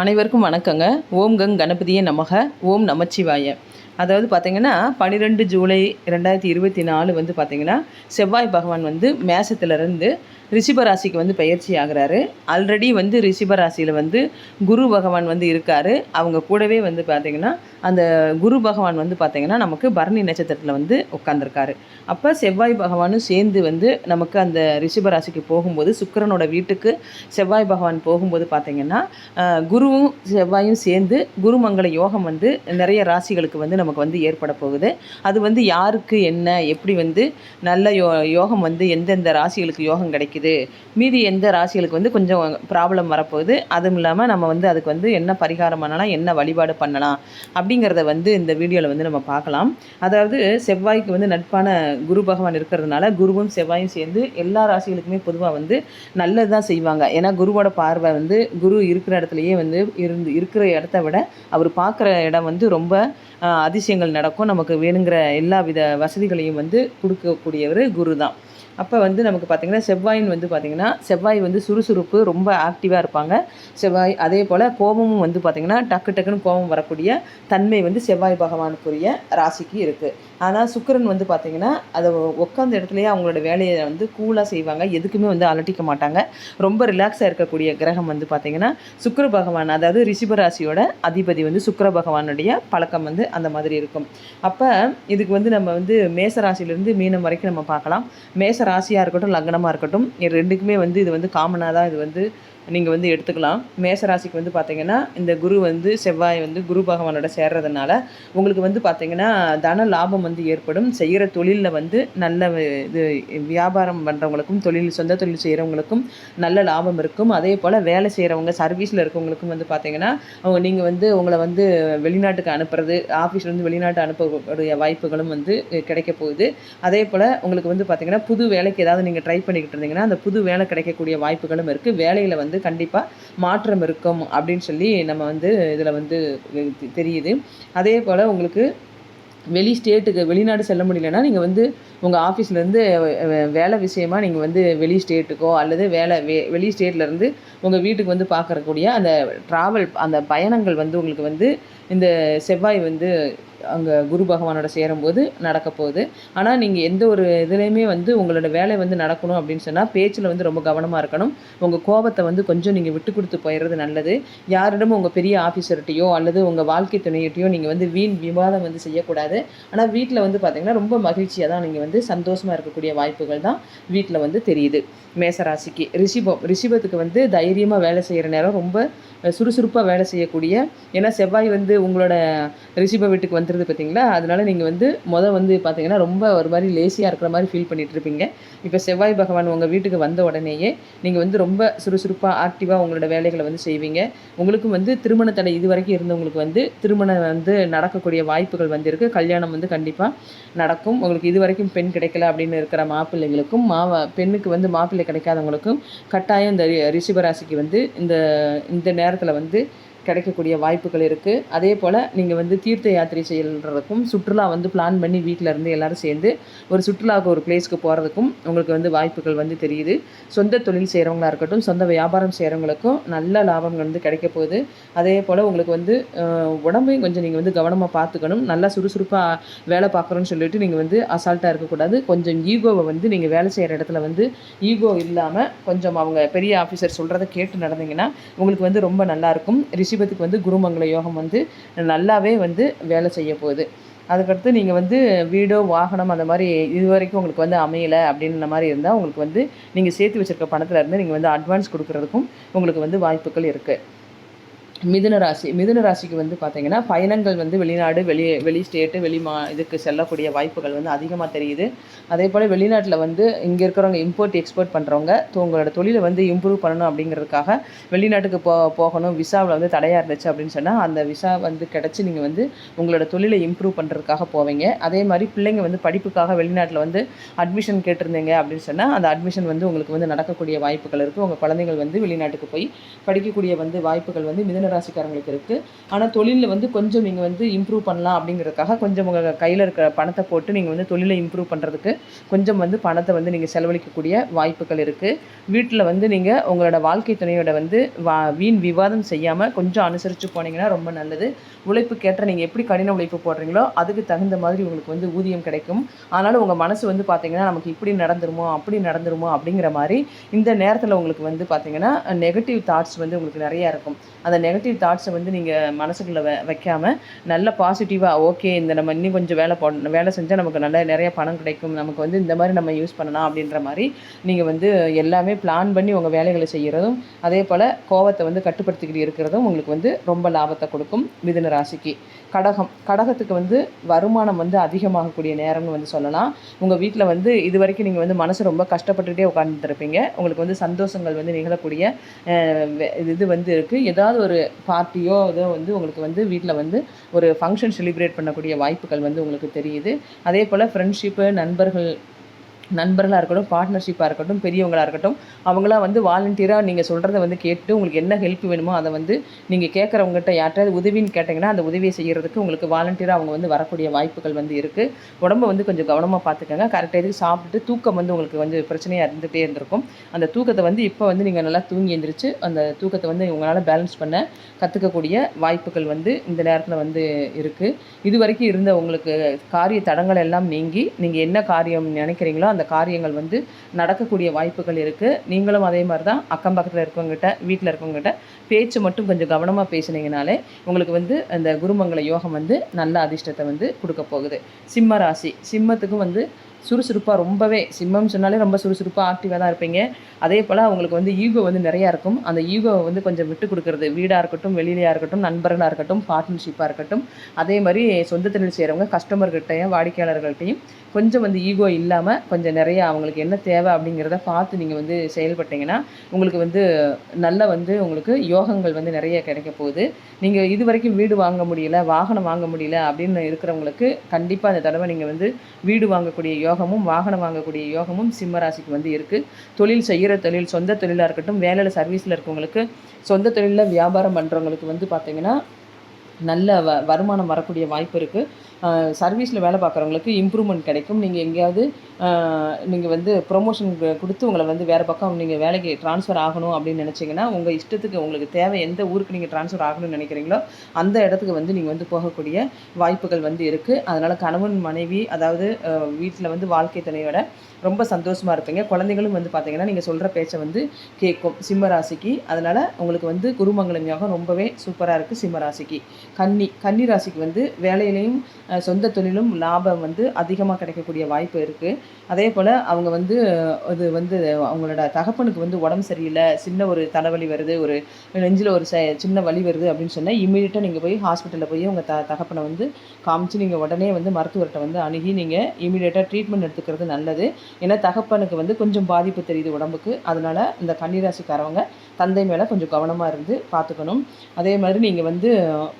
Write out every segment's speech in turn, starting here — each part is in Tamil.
அனைவருக்கும் வணக்கங்க. ஓம் கங் கணபதியே நமக. ஓம் நமச்சிவாய. அதாவது பார்த்தீங்கன்னா பன்னிரெண்டு ஜூலை ரெண்டாயிரத்தி இருபத்தி நாலு வந்து பார்த்தீங்கன்னா செவ்வாய் பகவான் வந்து மேசத்துலேருந்து ரிஷிபராசிக்கு வந்து பயிற்சி ஆகுறாரு. ஆல்ரெடி வந்து ரிஷிபராசியில் வந்து குரு பகவான் வந்து இருக்காரு. அவங்க கூடவே வந்து பார்த்திங்கன்னா அந்த குரு பகவான் வந்து பார்த்திங்கன்னா நமக்கு பரணி நட்சத்திரத்தில் வந்து உட்காந்துருக்காரு அப்போ செவ்வாய் பகவானும் சேர்ந்து வந்து நமக்கு அந்த ரிஷிபராசிக்கு போகும்போது சுக்கரனோட வீட்டுக்கு செவ்வாய் பகவான் போகும்போது பார்த்திங்கன்னா குருவும் செவ்வாயும் சேர்ந்து குருமங்கள யோகம் வந்து நிறைய ராசிகளுக்கு வந்து நமக்கு வந்து ஏற்பட போகுது. அது வந்து யாருக்கு என்ன எப்படி வந்து நல்ல யோ யோகம் வந்து எந்தெந்த ராசிகளுக்கு யோகம் கிடைக்கும் கிடைக்குது. மீதி எந்த ராசிகளுக்கு வந்து கொஞ்சம் ப்ராப்ளம் வரப்போகுது. அதுவும் இல்லாமல் நம்ம வந்து அதுக்கு வந்து என்ன பரிகாரம் பண்ணலாம் என்ன வழிபாடு பண்ணலாம் அப்படிங்கிறத வந்து இந்த வீடியோவில் வந்து நம்ம பார்க்கலாம். அதாவது செவ்வாய்க்கு வந்து நட்பான குரு பகவான் இருக்கிறதுனால குருவும் செவ்வாயும் சேர்ந்து எல்லா ராசிகளுக்குமே பொதுவாக வந்து நல்லது தான் செய்வாங்க. ஏன்னா குருவோட பார்வை வந்து குரு இருக்கிற இடத்துலையே வந்து இருந்து இருக்கிற இடத்த விட அவர் பார்க்குற இடம் வந்து ரொம்ப அதிசயங்கள் நடக்கும். நமக்கு வேணுங்கிற எல்லா வித வசதிகளையும் வந்து கொடுக்கக்கூடியவர் குரு தான் அப்போ வந்து நமக்கு பார்த்திங்கன்னா செவ்வாயின் வந்து பார்த்திங்கன்னா செவ்வாய் வந்து சுறுசுறுப்பு ரொம்ப ஆக்டிவாக இருப்பாங்க. செவ்வாய் அதே போல் கோபமும் வந்து பார்த்திங்கன்னா டக்கு டக்குன்னு கோபம் வரக்கூடிய தன்மை வந்து செவ்வாய் பகவானுக்குரிய ராசிக்கு இருக்குது ஆனால் சுக்கரன் வந்து பார்த்திங்கன்னா அதை உட்காந்த இடத்துலையே அவங்களோட வேலையை வந்து கூலாக செய்வாங்க. எதுக்குமே வந்து அலட்டிக்க மாட்டாங்க. ரொம்ப ரிலாக்ஸாக இருக்கக்கூடிய கிரகம் வந்து பார்த்திங்கன்னா சுக்கர பகவான் அதாவது ரிஷிபராசியோட அதிபதி வந்து சுக்கர பகவானுடைய பழக்கம் வந்து அந்த மாதிரி இருக்கும். அப்போ இதுக்கு வந்து நம்ம வந்து மேசராசியிலேருந்து மீனம் வரைக்கும் நம்ம பார்க்கலாம். மேச ராசியாக இருக்கட்டும் லக்னமாக இருக்கட்டும் இது ரெண்டுக்குமே வந்து இது வந்து காமனாக தான் இது வந்து நீங்கள் வந்து எடுத்துக்கலாம். மேசராசிக்கு வந்து பார்த்தீங்கன்னா இந்த குரு வந்து செவ்வாய் வந்து குரு பகவானோட சேர்றதுனால உங்களுக்கு வந்து பார்த்தீங்கன்னா தன லாபம் வந்து ஏற்படும். செய்கிற தொழிலில் வந்து நல்ல இது வியாபாரம் பண்ணுறவங்களுக்கும் தொழில் சொந்த தொழில் செய்கிறவங்களுக்கும் நல்ல லாபம் இருக்கும். அதே போல் வேலை செய்கிறவங்க சர்வீஸில் இருக்கவங்களுக்கும் வந்து பார்த்தீங்கன்னா அவங்க நீங்கள் வந்து உங்களை வந்து வெளிநாட்டுக்கு அனுப்புறது ஆஃபீஸ்லேருந்து வெளிநாட்டு அனுப்பக்கூடிய வாய்ப்புகளும் வந்து கிடைக்க போகுது. அதே போல் உங்களுக்கு வந்து பார்த்தீங்கன்னா புது வேலைக்கு ஏதாவது நீங்கள் ட்ரை பண்ணிக்கிட்டு இருந்தீங்கன்னா அந்த புது வேலை கிடைக்கக்கூடிய வாய்ப்புகளும் இருக்குது வேலையில் வந்து கண்டிப்பாக மாற்றம் இருக்கும் அப்படின்னு சொல்லி நம்ம வந்து இதில் வந்து தெரியுது. அதே போல் உங்களுக்கு வெளி ஸ்டேட்டுக்கு வெளிநாடு செல்ல முடியலன்னா நீங்கள் வந்து உங்கள் ஆஃபீஸ்லேருந்து வேலை விஷயமா நீங்கள் வந்து வெளி ஸ்டேட்டுக்கோ அல்லது வேலை வெ வெளி ஸ்டேட்லேருந்து உங்கள் வீட்டுக்கு வந்து பார்க்கறக்கூடிய அந்த ட்ராவல் அந்த பயணங்கள் வந்து உங்களுக்கு வந்து இந்த செவ்வாய் வந்து அங்கே குரு பகவானோட சேரும்போது நடக்க போகுது. ஆனால் நீங்கள் எந்த ஒரு இதுலேயுமே வந்து உங்களோட வேலை வந்து நடக்கணும் அப்படின்னு சொன்னால் பேச்சில் வந்து ரொம்ப கவனமாக இருக்கணும். உங்கள் கோபத்தை வந்து கொஞ்சம் நீங்கள் விட்டு கொடுத்து போயிடுறது நல்லது. யாரிடமும் உங்கள் பெரிய ஆஃபீஸர்கிட்டையோ அல்லது உங்கள் வாழ்க்கை துணையிட்டையோ நீங்கள் வந்து வீண் விவாதம் வந்து செய்யக்கூடாது. ஆனால் வீட்டில் வந்து பார்த்தீங்கன்னா ரொம்ப மகிழ்ச்சியாக தான் நீங்கள் வந்து சந்தோஷமாக இருக்கக்கூடிய வாய்ப்புகள் தான் வீட்டில் வந்து தெரியுது. மேசராசிக்கு ரிஷிபம் ரிஷிபத்துக்கு வந்து தைரியமாக வேலை செய்கிற நேரம் ரொம்ப சுறுசுறுப்பாக வேலை செய்யக்கூடிய ஏன்னா செவ்வாய் வந்து உங்களோட ரிஷிப வீட்டுக்கு வந்து இருக்கிறது பார்த்தீங்களா அதனால நீங்கள் வந்து மொதல் வந்து பார்த்தீங்கன்னா ரொம்ப ஒரு மாதிரி லேசியாக இருக்கிற மாதிரி ஃபீல் பண்ணிட்டு இருப்பீங்க. இப்போ செவ்வாய் பகவான் உங்கள் வீட்டுக்கு வந்த உடனேயே நீங்கள் வந்து ரொம்ப சுறுசுறுப்பாக ஆக்டிவாக உங்களோட வேலைகளை வந்து செய்வீங்க. உங்களுக்கும் வந்து திருமண தடை இது வரைக்கும் இருந்தவங்களுக்கு வந்து திருமணம் வந்து நடக்கக்கூடிய வாய்ப்புகள் வந்திருக்கு. கல்யாணம் வந்து கண்டிப்பாக நடக்கும். உங்களுக்கு இது வரைக்கும் பெண் கிடைக்கல அப்படின்னு இருக்கிற மாப்பிள்ளைகளுக்கும் மாவ பெண்ணுக்கு வந்து மாப்பிள்ளை கிடைக்காதவங்களுக்கும் கட்டாயம் இந்த ரி- ரிஷிபராசிக்கு வந்து இந்த இந்த நேரத்தில் வந்து கிடைக்கக்கூடிய வாய்ப்புகள் இருக்குது அதே போல் நீங்கள் வந்து தீர்த்த யாத்திரை செய்கிறதுக்கும் சுற்றுலா வந்து பிளான் பண்ணி வீட்டில் இருந்து எல்லாரும் சேர்ந்து ஒரு சுற்றுலாவுக்கு ஒரு பிளேஸ்க்கு போகிறதுக்கும் உங்களுக்கு வந்து வாய்ப்புகள் வந்து தெரியுது. சொந்த தொழில் செய்கிறவங்களா இருக்கட்டும் சொந்த வியாபாரம் செய்கிறவங்களுக்கும் நல்ல லாபங்கள் வந்து கிடைக்க போகுது. அதே போல் உங்களுக்கு வந்து உடம்பையும் கொஞ்சம் நீங்கள் வந்து கவனமாக பார்த்துக்கணும். நல்லா சுறுசுறுப்பாக வேலை பார்க்குறோன்னு சொல்லிட்டு நீங்கள் வந்து அசால்ட்டாக இருக்கக்கூடாது. கொஞ்சம் ஈகோவை வந்து நீங்கள் வேலை செய்கிற இடத்துல வந்து ஈகோ இல்லாமல் கொஞ்சம் அவங்க பெரிய ஆஃபீஸர் சொல்கிறத கேட்டு நடந்தீங்கன்னா உங்களுக்கு வந்து ரொம்ப நல்லாயிருக்கும் ரிஷிபத்துக்கு வந்து குருமங்கள யோகம் வந்து நல்லாவே வந்து வேலை செய்ய போகுது. அதுக்கடுத்து நீங்கள் வந்து வீடோ வாகனம் அந்த மாதிரி இது வரைக்கும் உங்களுக்கு வந்து அமையலை அப்படின்ற மாதிரி இருந்தால் உங்களுக்கு வந்து நீங்கள் சேர்த்து வச்சிருக்க பணத்தில் இருந்து நீங்கள் வந்து அட்வான்ஸ் கொடுக்குறதுக்கும் உங்களுக்கு வந்து வாய்ப்புகள் இருக்குது மிதுன ராசி மிதுன ராசிக்கு வந்து பார்த்தீங்கன்னா பயணங்கள் வந்து வெளிநாடு வெளி வெளி ஸ்டேட்டு வெளி மா இதுக்கு செல்லக்கூடிய வாய்ப்புகள் வந்து அதிகமாக தெரியுது. அதே போல் வெளிநாட்டில் வந்து இங்கே இருக்கிறவங்க இம்போர்ட் எக்ஸ்போர்ட் பண்ணுறவங்க உங்களோட தொழிலை வந்து இம்ப்ரூவ் பண்ணணும் அப்படிங்கிறதுக்காக வெளிநாட்டுக்கு போ போகணும். விசாவில் வந்து தடையாக இருந்துச்சு அப்படின்னு சொன்னால் அந்த விசா வந்து கிடச்சி நீங்கள் வந்து உங்களோட தொழிலை இம்ப்ரூவ் பண்ணுறதுக்காக போவீங்க. அதே மாதிரி பிள்ளைங்க வந்து படிப்புக்காக வெளிநாட்டில் வந்து அட்மிஷன் கேட்டிருந்தீங்க அப்படின்னு சொன்னால் அந்த அட்மிஷன் வந்து உங்களுக்கு வந்து நடக்கக்கூடிய வாய்ப்புகள் இருக்குது உங்கள் குழந்தைகள் வந்து வெளிநாட்டுக்கு போய் படிக்கக்கூடிய வந்து வாய்ப்புகள் வந்து மிதன மிதுன ராசிக்காரங்களுக்கு இருக்குது ஆனால் தொழிலில் வந்து கொஞ்சம் நீங்கள் வந்து இம்ப்ரூவ் பண்ணலாம் அப்படிங்கிறதுக்காக கொஞ்சம் உங்கள் கையில் இருக்கிற பணத்தை போட்டு நீங்கள் வந்து தொழிலை இம்ப்ரூவ் பண்ணுறதுக்கு கொஞ்சம் வந்து பணத்தை வந்து நீங்கள் செலவழிக்கக்கூடிய வாய்ப்புகள் இருக்குது வீட்டில் வந்து நீங்கள் உங்களோட வாழ்க்கை துணையோட வந்து வா வீண் விவாதம் செய்யாமல் கொஞ்சம் அனுசரித்து போனீங்கன்னா ரொம்ப நல்லது. உழைப்புக்கேற்ற நீங்கள் எப்படி கடின உழைப்பு போடுறீங்களோ அதுக்கு தகுந்த மாதிரி உங்களுக்கு வந்து ஊதியம் கிடைக்கும். ஆனாலும் உங்கள் மனசு வந்து பார்த்தீங்கன்னா நமக்கு இப்படி நடந்துருமோ அப்படி நடந்துருமோ அப்படிங்கிற மாதிரி இந்த நேரத்தில் உங்களுக்கு வந்து பார்த்தீங்கன்னா நெகட்டிவ் தாட்ஸ் வந்து உங்களுக்கு நிறையா இருக்கும். அந்த நெக நெகட்டிவ் தாட்ஸை வந்து நீங்கள் மனசுக்குள்ளே வ வைக்காமல் நல்ல பாசிட்டிவாக ஓகே இந்த நம்ம இன்னும் கொஞ்சம் வேலை போடணும் வேலை செஞ்சால் நமக்கு நல்ல நிறைய பணம் கிடைக்கும். நமக்கு வந்து இந்த மாதிரி நம்ம யூஸ் பண்ணலாம் அப்படின்ற மாதிரி நீங்கள் வந்து எல்லாமே பிளான் பண்ணி உங்கள் வேலைகளை செய்கிறதும் அதே போல் கோவத்தை வந்து கட்டுப்படுத்திக்கிட்டு இருக்கிறதும் உங்களுக்கு வந்து ரொம்ப லாபத்தை கொடுக்கும் மிதுன ராசிக்கு. கடகம். கடகத்துக்கு வந்து வருமானம் வந்து அதிகமாகக்கூடிய நேரம்னு வந்து சொல்லலாம். உங்கள் வீட்டில் வந்து இது வரைக்கும் நீங்கள் வந்து மனசு ரொம்ப கஷ்டப்பட்டுகிட்டே உட்காந்துருப்பீங்க உங்களுக்கு வந்து சந்தோஷங்கள் வந்து நிகழக்கூடிய இது வந்து இருக்குது ஏதாவது ஒரு பார்ட்டியோ இதோ வந்து உங்களுக்கு வந்து வீட்டில் வந்து ஒரு ஃபங்க்ஷன் செலிப்ரேட் பண்ணக்கூடிய வாய்ப்புகள் வந்து உங்களுக்கு தெரியுது. அதே போல் ஃப்ரெண்ட்ஷிப்பு நண்பர்கள் நண்பர்களாக இருக்கட்டும் பார்ட்னர்ஷிப்பாக இருக்கட்டும் பெரியவங்களாக இருக்கட்டும் அவங்களாம் வந்து வாலண்டியராக நீங்கள் சொல்கிறத வந்து கேட்டு உங்களுக்கு என்ன ஹெல்ப் வேணுமோ அதை வந்து நீங்கள் கேட்குறவங்ககிட்ட யார்கிட்டயாவது உதவின்னு கேட்டிங்கன்னா அந்த உதவியை செய்கிறதுக்கு உங்களுக்கு வாலண்டியராக அவங்க வந்து வரக்கூடிய வாய்ப்புகள் வந்து இருக்குது உடம்ப வந்து கொஞ்சம் கவனமாக பார்த்துக்கோங்க. கரெக்டாக இதுக்கு சாப்பிட்டு தூக்கம் வந்து உங்களுக்கு வந்து பிரச்சனையாக இருந்துகிட்டே இருந்திருக்கும். அந்த தூக்கத்தை வந்து இப்போ வந்து நீங்கள் நல்லா தூங்கி எழுந்திரிச்சு அந்த தூக்கத்தை வந்து உங்களால் பேலன்ஸ் பண்ண கற்றுக்கக்கூடிய வாய்ப்புகள் வந்து இந்த நேரத்தில் வந்து இருக்குது இது வரைக்கும் இருந்த உங்களுக்கு காரிய தடங்கள் எல்லாம் நீங்கி நீங்கள் என்ன காரியம் நினைக்கிறீங்களோ அந்த காரியங்கள் வந்து நடக்கக்கூடிய வாய்ப்புகள் இருக்குது நீங்களும் அதே மாதிரி தான் அக்கம் பக்கத்தில் இருக்கவங்ககிட்ட வீட்டில் இருக்கவங்ககிட்ட பேச்சு மட்டும் கொஞ்சம் கவனமாக பேசினீங்கனாலே உங்களுக்கு வந்து அந்த குருமங்கள யோகம் வந்து நல்ல அதிர்ஷ்டத்தை வந்து கொடுக்க போகுது. சிம்ம ராசி. சிம்மத்துக்கும் வந்து சுறுசுறுப்பாக ரொம்பவே சிம்மம் சொன்னாலே ரொம்ப சுறுசுறுப்பாக ஆக்டிவாக தான் இருப்பீங்க. அதே போல் அவங்களுக்கு வந்து ஈகோ வந்து நிறையா இருக்கும். அந்த ஈகோவை வந்து கொஞ்சம் விட்டு கொடுக்குறது. வீடாக இருக்கட்டும் வெளியிலையாக இருக்கட்டும் நண்பர்களாக இருக்கட்டும் பார்ட்னர்ஷிப்பாக இருக்கட்டும். அதே மாதிரி சொந்த தொழில் செய்கிறவங்க கஸ்டமர்கிட்டையும் வாடிக்கையாளர்கள்ட்டையும் கொஞ்சம் வந்து ஈகோ இல்லாமல் கொஞ்சம் நிறைய அவங்களுக்கு என்ன தேவை அப்படிங்கிறத பார்த்து நீங்கள் வந்து செயல்பட்டீங்கன்னா உங்களுக்கு வந்து நல்ல வந்து உங்களுக்கு யோகங்கள் வந்து நிறைய கிடைக்க போகுது. நீங்கள் இது வரைக்கும் வீடு வாங்க முடியல வாகனம் வாங்க முடியல அப்படின்னு இருக்கிறவங்களுக்கு கண்டிப்பாக அந்த தடவை நீங்கள் வந்து வீடு வாங்கக்கூடிய யோகமும் வாகனம் வாங்கக்கூடிய யோகமும் சிம்மராசிக்கு வந்து இருக்குது தொழில் செய்கிற தொழில் சொந்த தொழிலாக இருக்கட்டும் வேலையில் சர்வீஸில் இருக்கவங்களுக்கு சொந்த தொழிலில் வியாபாரம் பண்ணுறவங்களுக்கு வந்து பார்த்திங்கன்னா நல்ல வ வருமானம் வரக்கூடிய வாய்ப்பு இருக்குது சர்வீஸில் வேலை பார்க்குறவங்களுக்கு இம்ப்ரூவ்மெண்ட் கிடைக்கும். நீங்கள் எங்கேயாவது நீங்கள் வந்து ப்ரொமோஷன் கொடுத்து உங்களை வந்து வேறு பக்கம் நீங்கள் வேலைக்கு ட்ரான்ஸ்ஃபர் ஆகணும் அப்படின்னு நினச்சிங்கன்னா உங்கள் இஷ்டத்துக்கு உங்களுக்கு தேவை எந்த ஊருக்கு நீங்கள் ட்ரான்ஸ்ஃபர் ஆகணும்னு நினைக்கிறீங்களோ அந்த இடத்துக்கு வந்து நீங்கள் வந்து போகக்கூடிய வாய்ப்புகள் வந்து இருக்குது அதனால் கணவன் மனைவி அதாவது வீட்டில் வந்து வாழ்க்கை துணையோட ரொம்ப சந்தோஷமாக இருப்பீங்க. குழந்தைகளும் வந்து பார்த்தீங்கன்னா நீங்கள் சொல்கிற பேச்சை வந்து கேட்கும் சிம்ம ராசிக்கு. அதனால் உங்களுக்கு வந்து குருமங்கலம் யோகம் ரொம்பவே சூப்பராக இருக்குது சிம்மராசிக்கு கன்னி கன்னி ராசிக்கு வந்து வேலையிலையும் சொந்த தொழிலும் லாபம் வந்து அதிகமாக கிடைக்கக்கூடிய வாய்ப்பு இருக்குது அதே போல் அவங்க வந்து அது வந்து அவங்களோட தகப்பனுக்கு வந்து உடம்பு சரியில்லை சின்ன ஒரு தலைவலி வருது ஒரு நெஞ்சில் ஒரு ச சின்ன வலி வருது அப்படின்னு சொன்னால் இமீடியட்டாக நீங்கள் போய் ஹாஸ்பிட்டலில் போய் உங்கள் த தகப்பனை வந்து காமிச்சு நீங்கள் உடனே வந்து மருத்துவர்கிட்ட வந்து அணுகி நீங்கள் இமீடியட்டாக ட்ரீட்மெண்ட் எடுத்துக்கிறது நல்லது. ஏன்னா தகப்பனுக்கு வந்து கொஞ்சம் பாதிப்பு தெரியுது உடம்புக்கு. அதனால் இந்த கன்னிராசிக்காரவங்க தந்தை மேலே கொஞ்சம் கவனமாக இருந்து பார்த்துக்கணும் அதே மாதிரி நீங்கள் வந்து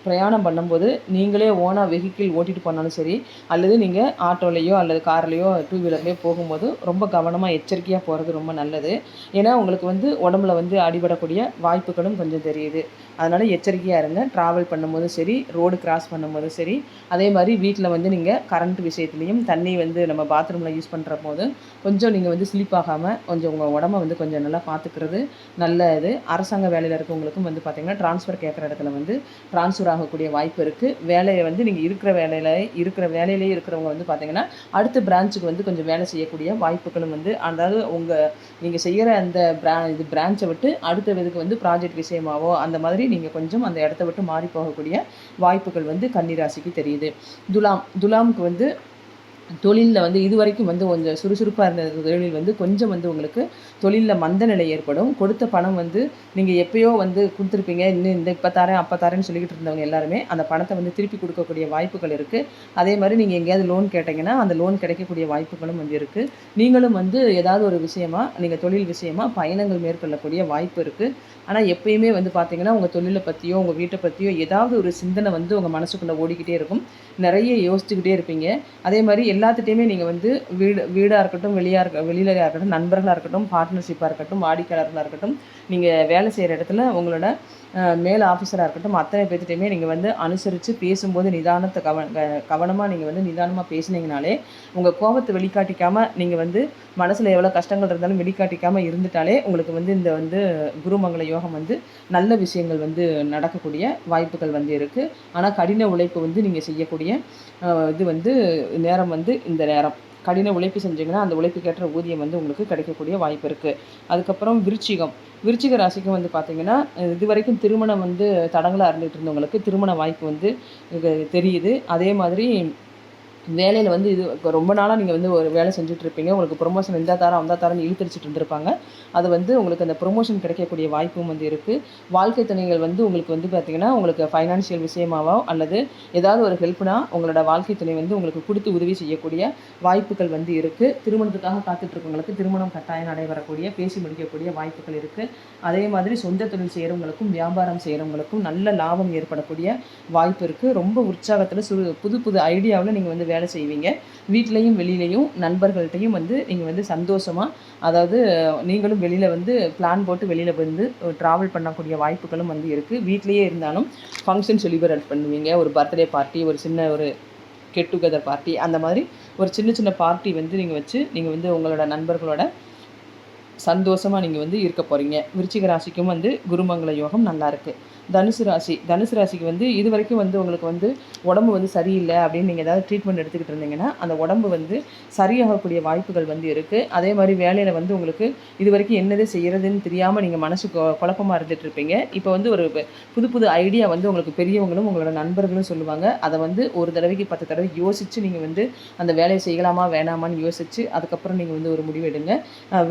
பிரயாணம் பண்ணும்போது நீங்களே ஓனாக வெஹிக்கிள் ஓட்டிகிட்டு போனாலும் சரி அல்லது நீங்கள் ஆட்டோலேயோ அல்லது கார்லேயோ டூ வீலர்லேயோ போகும்போது ரொம்ப கவனமாக எச்சரிக்கையாக போகிறது ரொம்ப நல்லது. ஏன்னா உங்களுக்கு வந்து உடம்புல வந்து அடிபடக்கூடிய வாய்ப்புகளும் கொஞ்சம் தெரியுது. அதனால் எச்சரிக்கையாக இருங்க. ட்ராவல் பண்ணும்போதும் சரி ரோடு கிராஸ் பண்ணும்போதும் சரி அதே மாதிரி வீட்டில் வந்து நீங்கள் கரண்ட் விஷயத்துலையும் தண்ணி வந்து நம்ம பாத்ரூமில் யூஸ் பண்ணுற போது கொஞ்சம் நீங்கள் வந்து ஸ்லிப் ஆகாமல் கொஞ்சம் உங்கள் உடம்ப வந்து கொஞ்சம் நல்லா பார்த்துக்கிறது நல்ல இது அரசாங்க வேலையில் இருக்கவங்களுக்கும் வந்து பார்த்திங்கன்னா ட்ரான்ஸ்ஃபர் கேட்குற இடத்துல வந்து ட்ரான்ஸ்ஃபர் ஆகக்கூடிய வாய்ப்பு இருக்குது வேலையை வந்து நீங்கள் இருக்கிற வேலையில் இருக்கிற வேலையிலே இருக்கிறவங்க வந்து பார்த்திங்கன்னா அடுத்த பிரான்ச்சுக்கு வந்து கொஞ்சம் வேலை செய்யக்கூடிய வாய்ப்புகளும் வந்து அதாவது உங்கள் நீங்கள் செய்கிற அந்த பிரா இது பிரான்ச்சை விட்டு அடுத்த இதுக்கு வந்து ப்ராஜெக்ட் விஷயமாவோ அந்த மாதிரி நீங்கள் கொஞ்சம் அந்த இடத்த விட்டு மாறி போகக்கூடிய வாய்ப்புகள் வந்து கன்னிராசிக்கு தெரியுது. துலாம் துலாமுக்கு வந்து தொழிலில் வந்து இது வரைக்கும் வந்து கொஞ்சம் சுறுசுறுப்பாக இருந்த தொழில் வந்து கொஞ்சம் வந்து உங்களுக்கு தொழிலில் மந்த நிலை ஏற்படும். கொடுத்த பணம் வந்து நீங்கள் எப்பயோ வந்து கொடுத்துருப்பீங்க. இன்னும் இந்த இப்போ தரேன் அப்போ தரேன்னு சொல்லிக்கிட்டு இருந்தவங்க எல்லாருமே அந்த பணத்தை வந்து திருப்பி கொடுக்கக்கூடிய வாய்ப்புகள் இருக்குது அதே மாதிரி நீங்கள் எங்கேயாவது லோன் கேட்டிங்கன்னா அந்த லோன் கிடைக்கக்கூடிய வாய்ப்புகளும் வந்து இருக்குது நீங்களும் வந்து ஏதாவது ஒரு விஷயமா நீங்கள் தொழில் விஷயமா பயணங்கள் மேற்கொள்ளக்கூடிய வாய்ப்பு இருக்குது ஆனால் எப்பயுமே வந்து பார்த்தீங்கன்னா உங்கள் தொழிலை பற்றியோ உங்கள் வீட்டை பற்றியோ ஏதாவது ஒரு சிந்தனை வந்து உங்கள் மனசுக்குள்ளே ஓடிக்கிட்டே இருக்கும். நிறைய யோசிச்சுக்கிட்டே இருப்பீங்க. அதே மாதிரி எல்லாத்துட்டையுமே நீங்கள் வந்து வீடு வீடாக இருக்கட்டும் வெளியாக இருக்க வெளியிலயாக இருக்கட்டும் நண்பர்களாக இருக்கட்டும் பார்ட்னர்ஷிப்பாக இருக்கட்டும் வாடிக்கையாளர்களாக இருக்கட்டும் நீங்கள் வேலை செய்கிற இடத்துல உங்களோட மேல் ஆஃபீஸராக இருக்கட்டும் அத்தனை பேர்த்திட்டையுமே நீங்கள் வந்து அனுசரித்து பேசும்போது நிதானத்தை கவன கவனமாக நீங்கள் வந்து நிதானமாக பேசுனீங்கனாலே உங்கள் கோபத்தை வெளிக்காட்டிக்காமல் நீங்கள் வந்து மனசில் எவ்வளோ கஷ்டங்கள் இருந்தாலும் வெளிக்காட்டிக்காமல் இருந்துட்டாலே உங்களுக்கு வந்து இந்த வந்து குருமங்கள யோகம் வந்து நல்ல விஷயங்கள் வந்து நடக்கக்கூடிய வாய்ப்புகள் வந்து இருக்குது ஆனால் கடின உழைப்பு வந்து நீங்கள் செய்யக்கூடிய இது வந்து நேரம் வந்து இந்த நேரம். கடின உழைப்பு செஞ்சீங்கன்னா அந்த உழைப்புக்கேற்ற ஊதியம் வந்து உங்களுக்கு கிடைக்கக்கூடிய வாய்ப்பு இருக்குது அதுக்கப்புறம் விருச்சிகம். விருச்சிக ராசிக்கும் வந்து பார்த்திங்கன்னா இது வரைக்கும் திருமணம் வந்து தடங்களாக இருந்துகிட்டு இருந்தவங்களுக்கு திருமண வாய்ப்பு வந்து தெரியுது. அதே மாதிரி வேலையில் வந்து இது ரொம்ப நாளாக நீங்கள் வந்து ஒரு வேலை செஞ்சுட்டு இருப்பீங்க உங்களுக்கு ப்ரொமோஷன் இந்த தாரம் அந்த தாரம் இழுத்தடிச்சிட்டு இருந்திருப்பாங்க அது வந்து உங்களுக்கு அந்த ப்ரொமோஷன் கிடைக்கக்கூடிய வாய்ப்பும் வந்து இருக்குது வாழ்க்கை துணைகள் வந்து உங்களுக்கு வந்து பார்த்திங்கன்னா உங்களுக்கு ஃபைனான்ஷியல் விஷயமாவோ அல்லது ஏதாவது ஒரு ஹெல்ப்னா உங்களோட வாழ்க்கை துணை வந்து உங்களுக்கு கொடுத்து உதவி செய்யக்கூடிய வாய்ப்புகள் வந்து இருக்குது திருமணத்துக்காக காத்துட்ருக்கவங்களுக்கு திருமணம் கட்டாயம் நடைபெறக்கூடிய பேசி முடிக்கக்கூடிய வாய்ப்புகள் இருக்குது அதே மாதிரி சொந்த தொழில் செய்கிறவங்களுக்கும் வியாபாரம் செய்கிறவங்களுக்கும் நல்ல லாபம் ஏற்படக்கூடிய வாய்ப்பு இருக்குது ரொம்ப உற்சாகத்தில் சு புது புது ஐடியாவில் நீங்கள் வந்து வேலை செய்வீங்க. வீட்லேயும் வெளியிலையும் நண்பர்கள்ட்டையும் வந்து நீங்கள் வந்து சந்தோஷமாக அதாவது நீங்களும் வெளியில் வந்து பிளான் போட்டு வெளியில் வந்து ட்ராவல் பண்ணக்கூடிய வாய்ப்புகளும் வந்து இருக்குது வீட்லேயே இருந்தாலும் ஃபங்க்ஷன் செலிப்ரேட் பண்ணுவீங்க. ஒரு பர்த்டே பார்ட்டி ஒரு சின்ன ஒரு கெட் டுகெதர் பார்ட்டி அந்த மாதிரி ஒரு சின்ன சின்ன பார்ட்டி வந்து நீங்கள் வச்சு நீங்கள் வந்து உங்களோட நண்பர்களோட சந்தோஷமாக நீங்கள் வந்து இருக்க போகிறீங்க விருச்சிக ராசிக்கும் வந்து குருமங்கள யோகம் நல்லா இருக்குது தனுசு ராசி. தனுசு ராசிக்கு வந்து இது வரைக்கும் வந்து உங்களுக்கு வந்து உடம்பு வந்து சரியில்லை அப்படின்னு நீங்கள் ஏதாவது ட்ரீட்மெண்ட் எடுத்துக்கிட்டு இருந்தீங்கன்னா அந்த உடம்பு வந்து சரியாகக்கூடிய வாய்ப்புகள் வந்து இருக்குது அதே மாதிரி வேலையில் வந்து உங்களுக்கு இது வரைக்கும் என்னது செய்கிறதுன்னு தெரியாமல் நீங்கள் மனசு குழப்பமாக இருந்துகிட்ருப்பீங்க இருந்துட்டு இருப்பீங்க. இப்போ வந்து ஒரு புது புது ஐடியா வந்து உங்களுக்கு பெரியவங்களும் உங்களோட நண்பர்களும் சொல்லுவாங்க. அதை வந்து ஒரு தடவைக்கு பத்து தடவை யோசித்து நீங்கள் வந்து அந்த வேலையை செய்யலாமா வேணாமான்னு யோசித்து அதுக்கப்புறம் நீங்கள் வந்து ஒரு முடிவு எடுங்க.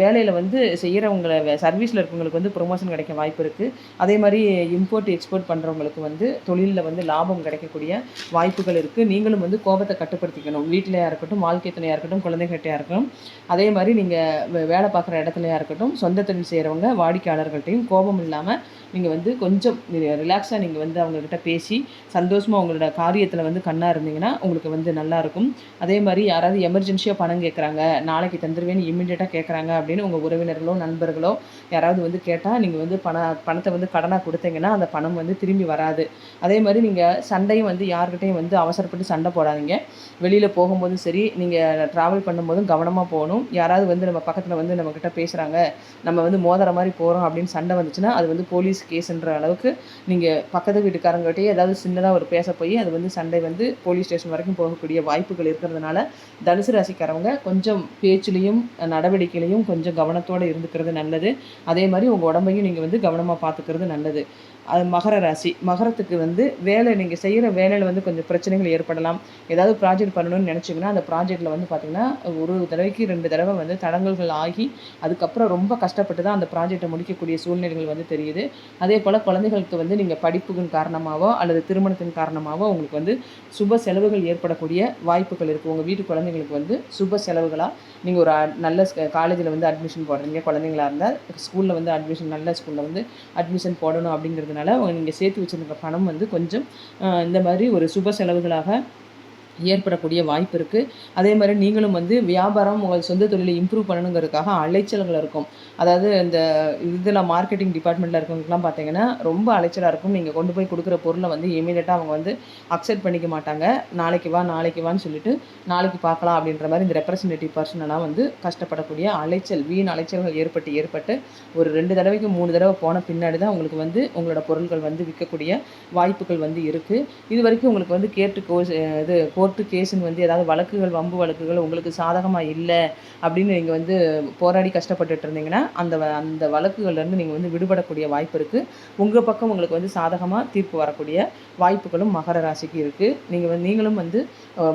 வேலையில் வந்து செய்கிறவங்கள சர்வீஸில் இருக்கவங்களுக்கு வந்து ப்ரொமோஷன் கிடைக்க வாய்ப்பு இருக்குது அதே மாதிரி இம்போர்ட் எக்ஸ்போர்ட் பண்ணுறவங்களுக்கு வந்து தொழிலில் வந்து லாபம் கிடைக்கக்கூடிய வாய்ப்புகள் இருக்குது நீங்களும் வந்து கோபத்தை கட்டுப்படுத்திக்கணும். வீட்டிலையா இருக்கட்டும் வாழ்க்கை துணையாக இருக்கட்டும் குழந்தைகிட்டையாக இருக்கட்டும். அதே மாதிரி நீங்கள் வேலை பார்க்குற இடத்துலையாக இருக்கட்டும் சொந்த தொழில் செய்கிறவங்க வாடிக்கையாளர்கள்ட்டையும் கோபம் இல்லாமல் நீங்கள் வந்து கொஞ்சம் ரிலாக்ஸாக நீங்கள் வந்து அவங்கக்கிட்ட பேசி சந்தோஷமாக உங்களோட காரியத்தில் வந்து கண்ணாக இருந்தீங்கன்னா உங்களுக்கு வந்து நல்லாயிருக்கும் அதே மாதிரி யாராவது எமர்ஜென்சியாக பணம் கேட்குறாங்க நாளைக்கு தந்துடுவேன்னு இம்மிடியட்டாக கேட்குறாங்க அப்படின்னு உங்கள் உறவினர்களோ நண்பர்களோ யாராவது வந்து கேட்டால் நீங்கள் வந்து பண பணத்தை வந்து கடனாக கொடுத்தீங்கன்னா அந்த பணம் வந்து திரும்பி வராது. அதே மாதிரி நீங்கள் சண்டையும் வந்து யார்கிட்டையும் வந்து அவசரப்பட்டு சண்டை போடாதீங்க. வெளியில் போகும்போதும் சரி நீங்கள் ட்ராவல் பண்ணும்போதும் கவனமாக போகணும். யாராவது வந்து நம்ம பக்கத்தில் வந்து நம்மக்கிட்ட பேசுகிறாங்க நம்ம வந்து மோதுற மாதிரி போகிறோம் அப்படின்னு சண்டை வந்துச்சுன்னா அது வந்து போலீஸ் கேஸுன்ற அளவுக்கு நீங்கள் பக்கத்து வீட்டுக்காரங்ககிட்டயே ஏதாவது சின்னதாக ஒரு பேச போய் அது வந்து சண்டை வந்து போலீஸ் ஸ்டேஷன் வரைக்கும் போகக்கூடிய வாய்ப்புகள் இருக்கிறதுனால தனுசு ராசிக்காரவங்க கொஞ்சம் பேச்சுலேயும் நடவடிக்கையிலையும் கொஞ்சம் கவனத்தோடு இருந்துக்கிறது நல்லது. அதே மாதிரி உங்கள் உடம்பையும் நீங்கள் வந்து கவனமாக பார்த்துக்கிறது நல்லது. அது மகர ராசி. மகரத்துக்கு வந்து வேலை நீங்கள் செய்கிற வேலையில் வந்து கொஞ்சம் பிரச்சனைகள் ஏற்படலாம். ஏதாவது ப்ராஜெக்ட் பண்ணணும்னு நினச்சிங்கன்னா அந்த ப்ராஜெக்ட்டில் வந்து பார்த்திங்கன்னா ஒரு தடவைக்கு ரெண்டு தடவை வந்து தடங்கல்கள் ஆகி அதுக்கப்புறம் ரொம்ப கஷ்டப்பட்டு தான் அந்த ப்ராஜெக்டை முடிக்கக்கூடிய சூழ்நிலைகள் வந்து தெரியுது. அதே போல் குழந்தைகளுக்கு வந்து நீங்கள் படிப்புகள் காரணமாகவோ அல்லது திருமணத்தின் காரணமாகவோ உங்களுக்கு வந்து சுப செலவுகள் ஏற்படக்கூடிய வாய்ப்புகள் இருக்குது உங்கள் வீட்டு குழந்தைங்களுக்கு வந்து சுப செலவுகளாக நீங்கள் ஒரு நல்ல காலேஜில் வந்து அட்மிஷன் போடுறீங்க குழந்தைங்களா இருந்தால் ஸ்கூலில் வந்து அட்மிஷன் நல்ல ஸ்கூலில் வந்து அட்மிஷன் போடணும் அப்படிங்கிறதுனால நீங்கள் சேர்த்து வச்சிருக்க பணம் வந்து கொஞ்சம் இந்த மாதிரி ஒரு சுப செலவுகளாக ஏற்படக்கூடிய வாய்ப்பு இருக்குது அதே மாதிரி நீங்களும் வந்து வியாபாரம் உங்கள் சொந்த தொழிலை இம்ப்ரூவ் பண்ணணுங்கிறதுக்காக அலைச்சல்கள் இருக்கும். அதாவது இந்த இதில் மார்க்கெட்டிங் டிபார்ட்மெண்ட்டில் இருக்கவங்களுக்குலாம் பார்த்தீங்கன்னா ரொம்ப அலைச்சலாக இருக்கும். நீங்கள் கொண்டு போய் கொடுக்குற பொருளை வந்து இமீடியட்டாக அவங்க வந்து அக்செப்ட் பண்ணிக்க மாட்டாங்க. நாளைக்கு வா நாளைக்கு வான்னு சொல்லிட்டு நாளைக்கு பார்க்கலாம் அப்படின்ற மாதிரி இந்த ரெப்ரசன்டேட்டிவ் பர்சனெல்லாம் வந்து கஷ்டப்படக்கூடிய அலைச்சல் வீண் அலைச்சல்கள் ஏற்பட்டு ஏற்பட்டு ஒரு ரெண்டு தடவைக்கு மூணு தடவை போன பின்னாடி தான் உங்களுக்கு வந்து உங்களோட பொருட்கள் வந்து விற்கக்கூடிய வாய்ப்புகள் வந்து இருக்குது இது வரைக்கும் உங்களுக்கு வந்து கேட்டு கோர்ஸ் இது கோ கோர்ட்டு கேஸுன்னு வந்து ஏதாவது வழக்குகள் வம்பு வழக்குகள் உங்களுக்கு சாதகமாக இல்லை அப்படின்னு நீங்கள் வந்து போராடி கஷ்டப்பட்டுட்டு இருந்தீங்கன்னா அந்த வ- அந்த வழக்குகள்லேருந்து நீங்கள் வந்து விடுபடக்கூடிய வாய்ப்பு இருக்குது உங்கள் பக்கம் உங்களுக்கு வந்து சாதகமாக தீர்ப்பு வரக்கூடிய வாய்ப்புகளும் மகர ராசிக்கு இருக்குது நீங்கள் வந்து நீங்களும் வந்து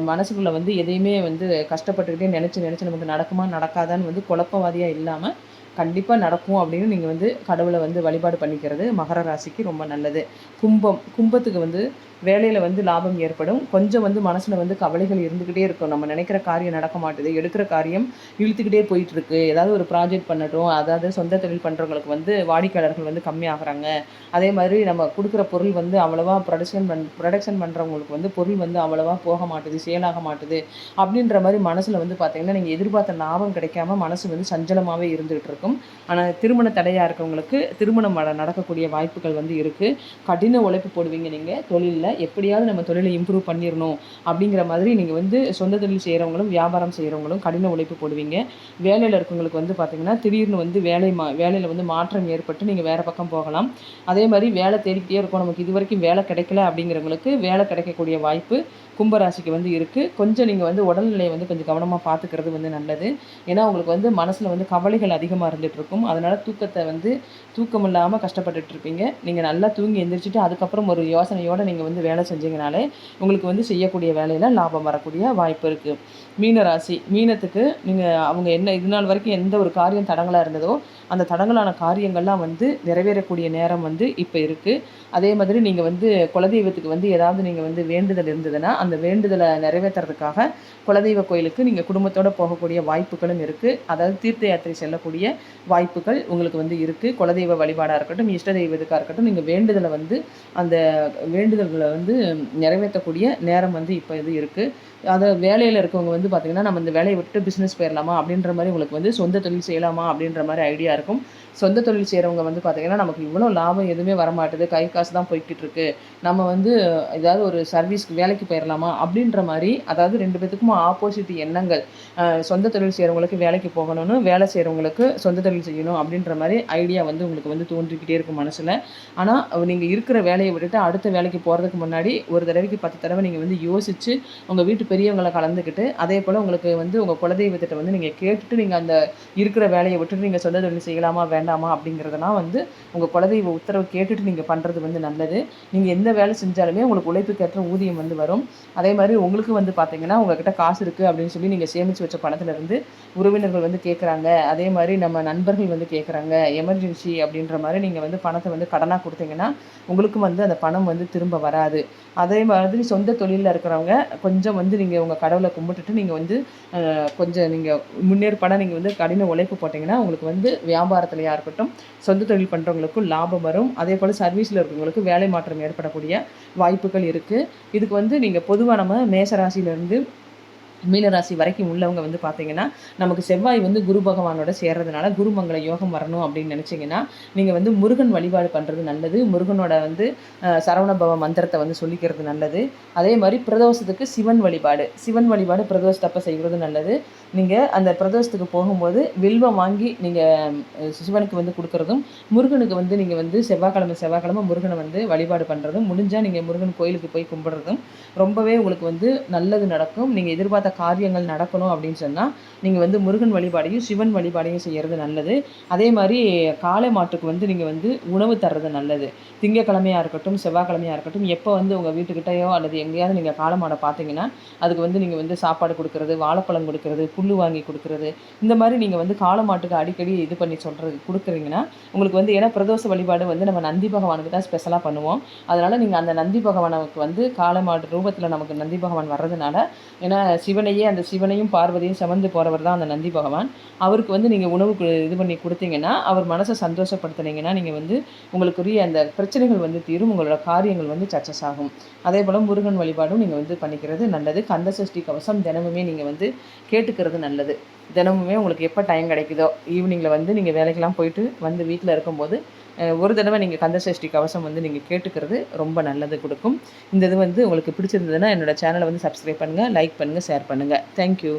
மனசுக்குள்ளே வந்து எதையுமே வந்து கஷ்டப்பட்டுக்கிட்டே நினச்சி நினச்சி நமக்கு நடக்குமா நடக்காதான்னு வந்து குழப்பவாதியாக இல்லாமல் கண்டிப்பாக நடக்கும் அப்படின்னு நீங்கள் வந்து கடவுளை வந்து வழிபாடு பண்ணிக்கிறது மகர ராசிக்கு ரொம்ப நல்லது. கும்பம் கும்பத்துக்கு வந்து வேலையில் வந்து லாபம் ஏற்படும். கொஞ்சம் வந்து மனசில் வந்து கவலைகள் இருந்துக்கிட்டே இருக்கும். நம்ம நினைக்கிற காரியம் நடக்க மாட்டுது. எடுக்கிற காரியம் இழுத்துக்கிட்டே போயிட்டுருக்கு. ஏதாவது ஒரு ப்ராஜெக்ட் பண்ணட்டும். அதாவது சொந்த தொழில் பண்ணுறவங்களுக்கு வந்து வாடிக்கையாளர்கள் வந்து கம்மியாகிறாங்க. அதே மாதிரி நம்ம கொடுக்குற பொருள் வந்து அவ்வளோவா ப்ரொடக்ஷன் பண் ப்ரொடக்ஷன் பண்ணுறவங்களுக்கு வந்து பொருள் வந்து அவ்வளோவா போக மாட்டுது சேலாக மாட்டுது. அப்படின்ற மாதிரி மனசில் வந்து பார்த்திங்கன்னா நீங்கள் எதிர்பார்த்த லாபம் கிடைக்காம மனசு வந்து சஞ்சலமாகவே இருந்துகிட்டு இருக்கும் இருக்கும். ஆனால் திருமண தடையாக இருக்கவங்களுக்கு திருமணம் வ- நடக்கக்கூடிய வாய்ப்புகள் வந்து இருக்குது கடின உழைப்பு போடுவீங்க நீங்கள் தொழிலில் எப்படியாவது நம்ம தொழிலை இம்ப்ரூவ் பண்ணிடணும் அப்படிங்கிற மாதிரி நீங்கள் வந்து சொந்த தொழில் செய்கிறவங்களும் வியாபாரம் செய்கிறவங்களும் கடின உழைப்பு போடுவீங்க. வேலையில் இருக்கவங்களுக்கு வந்து பார்த்திங்கன்னா திடீர்னு வந்து வேலை மா வேலையில் வந்து மாற்றம் ஏற்பட்டு நீங்கள் வேறு பக்கம் போகலாம். அதே மாதிரி வேலை தேடிக்கிட்டே இருக்கும். நமக்கு இது வரைக்கும் வேலை கிடைக்கல அப்படிங்கிறவங்களுக்கு வேலை கிடைக்கக்கூடிய வாய்ப்பு கும்பராசிக்கு வந்து இருக்குது கொஞ்சம் நீங்கள் வந்து உடல்நிலையை வந்து கொஞ்சம் கவனமாக பார்த்துக்கிறது வந்து நல்லது. ஏன்னா உங்களுக்கு வந்து மனசில் வந்து கவலைகள் அதிகமாக இருந்துகிட்ருக்கும் அதனால் தூக்கத்தை வந்து தூக்கம் இல்லாமல் கஷ்டப்பட்டுட்டு இருப்பீங்க நீங்கள் நல்லா தூங்கி எந்திரிச்சிட்டு அதுக்கப்புறம் ஒரு யோசனையோடு நீங்கள் வந்து வேலை செஞ்சீங்கனாலே உங்களுக்கு வந்து செய்யக்கூடிய வேலையில் லாபம் வரக்கூடிய வாய்ப்பு இருக்குது மீனராசி மீனத்துக்கு நீங்கள் அவங்க என்ன இது நாள் வரைக்கும் எந்த ஒரு காரியம் தடங்களாக இருந்ததோ அந்த தடங்கலான காரியங்கள்லாம் வந்து நிறைவேறக்கூடிய நேரம் வந்து இப்போ இருக்குது அதே மாதிரி நீங்கள் வந்து குலதெய்வத்துக்கு வந்து ஏதாவது நீங்கள் வந்து வேண்டுதல் இருந்ததுன்னா அந்த வேண்டுதலை நிறைவேற்றுறதுக்காக குலதெய்வ கோயிலுக்கு நீங்கள் குடும்பத்தோடு போகக்கூடிய வாய்ப்புகளும் இருக்குது அதாவது தீர்த்த யாத்திரை செல்லக்கூடிய வாய்ப்புகள் உங்களுக்கு வந்து இருக்குது குலதெய்வ வழிபாடாக இருக்கட்டும் இஷ்ட தெய்வத்துக்காக இருக்கட்டும் நீங்கள் வேண்டுதலை வந்து அந்த வேண்டுதல்களை வந்து நிறைவேற்றக்கூடிய நேரம் வந்து இப்போ இது இருக்குது அதை வேலையில் இருக்கவங்க வந்து பார்த்திங்கன்னா நம்ம இந்த வேலையை விட்டு பிஸ்னஸ் போயிடலாமா அப்படின்ற மாதிரி உங்களுக்கு வந்து சொந்த தொழில் செய்யலாமா அப்படின்ற மாதிரி ஐடியா இருக்கும். சொந்த தொழில் செய்கிறவங்க வந்து பார்த்திங்கன்னா நமக்கு இவ்வளோ லாபம் எதுவுமே வரமாட்டுது. கை காசு தான் போய்கிட்டு இருக்கு நம்ம வந்து ஏதாவது ஒரு சர்வீஸ்க்கு வேலைக்கு போயிடலாமா அப்படின்ற மாதிரி அதாவது ரெண்டு பேத்துக்கும் ஆப்போசிட் எண்ணங்கள். சொந்த தொழில் செய்கிறவங்களுக்கு வேலைக்கு போகணும்னு வேலை செய்கிறவங்களுக்கு சொந்த தொழில் செய்யணும் அப்படின்ற மாதிரி ஐடியா வந்து உங்களுக்கு வந்து தோன்றிக்கிட்டே இருக்கும் மனசில். ஆனால் நீங்கள் இருக்கிற வேலையை விட்டுட்டு அடுத்த வேலைக்கு போகிறதுக்கு முன்னாடி ஒரு தடவைக்கு பத்து தடவை நீங்கள் வந்து யோசித்து உங்கள் வீட்டு பெரியவங்களை கலந்துக்கிட்டு அதே போல் உங்களுக்கு வந்து உங்கள் குலதெய்வத்திட்ட வந்து நீங்கள் கேட்டுட்டு நீங்கள் அந்த இருக்கிற வேலையை விட்டுட்டு நீங்கள் சொந்த தொழில் செய்யலாமா வேண்டாமா அப்படிங்கிறதெல்லாம் வந்து உங்கள் குலதெய்வ உத்தரவு கேட்டுட்டு நீங்கள் பண்ணுறது வந்து நல்லது. நீங்கள் எந்த வேலை செஞ்சாலுமே உங்களுக்கு உழைப்புக்கேற்ற ஊதியம் வந்து வரும். அதே மாதிரி உங்களுக்கு வந்து பார்த்தீங்கன்னா உங்ககிட்ட காசு இருக்குது அப்படின்னு சொல்லி நீங்கள் சேமித்து வச்ச பணத்துலேருந்து உறவினர்கள் வந்து கேட்குறாங்க அதே மாதிரி நம்ம நண்பர்கள் வந்து கேட்குறாங்க எமர்ஜென்சி அப்படின்ற மாதிரி நீங்கள் வந்து பணத்தை வந்து கடனாக கொடுத்தீங்கன்னா உங்களுக்கும் வந்து அந்த பணம் வந்து திரும்ப வராது. அதே மாதிரி சொந்த தொழிலில் இருக்கிறவங்க கொஞ்சம் வந்து நீங்கள் உங்கள் கடவுளை கும்பிட்டுட்டு நீங்கள் வந்து கொஞ்சம் நீங்கள் முன்னேற்பட நீங்கள் வந்து கடின உழைப்பு போட்டிங்கன்னா உங்களுக்கு வந்து வியாபாரத்துலையாக இருக்கட்டும் சொந்த தொழில் பண்ணுறவங்களுக்கும் லாபம் வரும். அதே போல் சர்வீஸில் இருக்கிறவங்களுக்கு வேலை மாற்றம் ஏற்படக்கூடிய வாய்ப்புகள் இருக்குது இதுக்கு வந்து நீங்கள் பொதுவாக நம்ம மேசராசியிலேருந்து மீனராசி வரைக்கும் உள்ளவங்க வந்து பார்த்தீங்கன்னா நமக்கு செவ்வாய் வந்து குரு பகவானோட சேர்றதுனால குருமங்கள யோகம் வரணும் அப்படின்னு நினச்சிங்கன்னா நீங்கள் வந்து முருகன் வழிபாடு பண்ணுறது நல்லது. முருகனோட வந்து சரவணபவ மந்திரத்தை வந்து சொல்லிக்கிறது நல்லது. அதே மாதிரி பிரதோஷத்துக்கு சிவன் வழிபாடு. சிவன் வழிபாடு பிரதோஷத்தப்ப செய்கிறது நல்லது. நீங்கள் அந்த பிரதோஷத்துக்கு போகும்போது வில்வம் வாங்கி நீங்கள் சிவனுக்கு வந்து கொடுக்குறதும் முருகனுக்கு வந்து நீங்கள் வந்து செவ்வாய்க்கிழமை செவ்வாய்க்கிழமை முருகனை வந்து வழிபாடு பண்ணுறதும் முடிஞ்சால் நீங்கள் முருகன் கோயிலுக்கு போய் கும்பிட்றதும் ரொம்பவே உங்களுக்கு வந்து நல்லது நடக்கும். நீங்கள் எதிர்பார்த்த காரியங்கள் நடக்கணும் அப்படின்னு சொன்னால் நீங்கள் வந்து முருகன் வழிபாடையும் சிவன் வழிபாடையும் செய்கிறது நல்லது. அதே மாதிரி காளை மாட்டுக்கு வந்து நீங்கள் வந்து உணவு தர்றது நல்லது. திங்கக்கிழமையாக இருக்கட்டும் செவ்வாய்க்கிழமையாக இருக்கட்டும் எப்போ வந்து உங்கள் வீட்டுக்கிட்டேயோ அல்லது எங்கேயாவது நீங்கள் காளை மாடை பார்த்தீங்கன்னா அதுக்கு வந்து நீங்கள் வந்து சாப்பாடு கொடுக்கறது வாழைப்பழம் கொடுக்கறது புல் வாங்கி கொடுக்கறது இந்த மாதிரி நீங்கள் வந்து காளை மாட்டுக்கு அடிக்கடி இது பண்ணி சொல்கிறது கொடுக்குறீங்கன்னா உங்களுக்கு வந்து ஏன்னா பிரதோஷ வழிபாடு வந்து நம்ம நந்தி பகவானுக்கு தான் ஸ்பெஷலாக பண்ணுவோம். அதனால் நீங்கள் அந்த நந்தி பகவானுக்கு வந்து காளை மாடு ரூபத்தில் நமக்கு நந்தி பகவான் வர்றதுனால ஏன்னா சிவனையே அந்த சிவனையும் பார்வதியும் சமந்து போகிறவர் தான் அந்த நந்தி பகவான். அவருக்கு வந்து நீங்கள் உணவு இது பண்ணி கொடுத்தீங்கன்னா அவர் மனசை சந்தோஷப்படுத்துனீங்கன்னா நீங்கள் வந்து உங்களுக்குரிய அந்த பிரச்சனைகள் வந்து தீரும் உங்களோட காரியங்கள் வந்து சக்ஸஸ் ஆகும். அதே போல் முருகன் வழிபாடும் நீங்கள் வந்து பண்ணிக்கிறது நல்லது. கந்த சஷ்டி கவசம் தினமுமே நீங்கள் வந்து கேட்டுக்கிறது நல்லது. தினமுமே உங்களுக்கு எப்போ டைம் கிடைக்குதோ ஈவினிங்கில் வந்து நீங்கள் வேலைக்கெல்லாம் போயிட்டு வந்து வீட்டில் இருக்கும்போது ஒரு தடவை நீங்கள் கந்தசஷ்டி கவசம் வந்து நீங்கள் கேட்டுக்கிறது ரொம்ப நல்லது கொடுக்கும். இந்த இது வந்து உங்களுக்கு பிடிச்சிருந்ததுன்னா என்னோடய சேனலை வந்து சப்ஸ்கிரைப் பண்ணுங்கள் லைக் பண்ணுங்கள் ஷேர் பண்ணுங்கள் தேங்க்யூ